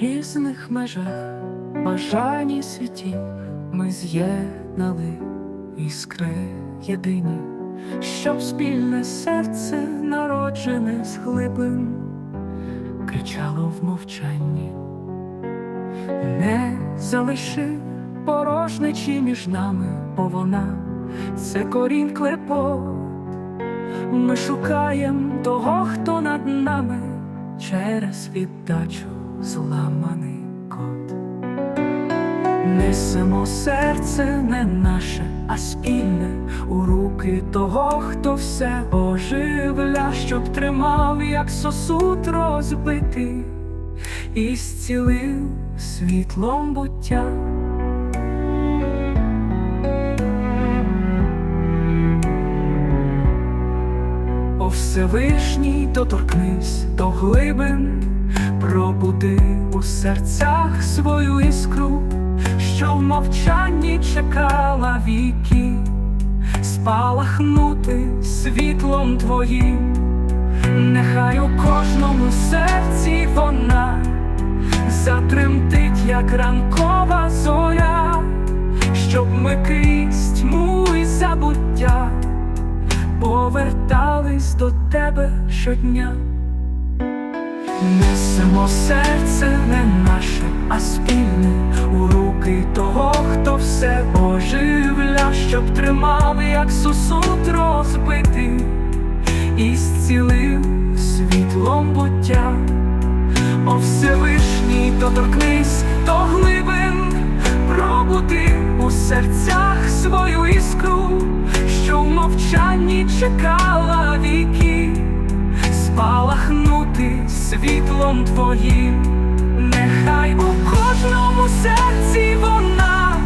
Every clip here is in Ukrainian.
різних межах, бажані світів ми з'єднали іскри єдині, щоб спільне серце, народжене з глибин, кричало в мовчанні. Не залиши порожничі між нами, бо вона це корінь клепот. Ми шукаємо того, хто над нами через віддачу зламаний код. Несемо серце не наше, а спільне у руки того, хто все оживля, щоб тримав, як сосуд розбитий, і зцілив світлом буття. О Всевишній доторкнись до глибин, пробуди у серцях свою іскру, що в мовчанні чекала віки, спалахнути світлом твоїм, нехай у кожному серці вона затремтить, як ранкова зоря, щоб ми крізь тьму і забуття повертались до тебе щодня. Несемо серце не наше, а спільне. У руки того, хто все оживля, щоб тримав, як сосуд розбитий, і зцілив світлом буття. О Всевишній доторкнись до глибин, пробуди у серцях свою іскру, що в мовчанні чекала віки, спалахнути світлом твоїм, нехай у кожному серці вона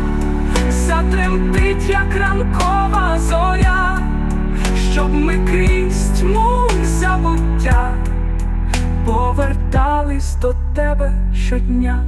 затремтить, як ранкова зоря, щоб ми крізь тьму забуття повертались до тебе щодня.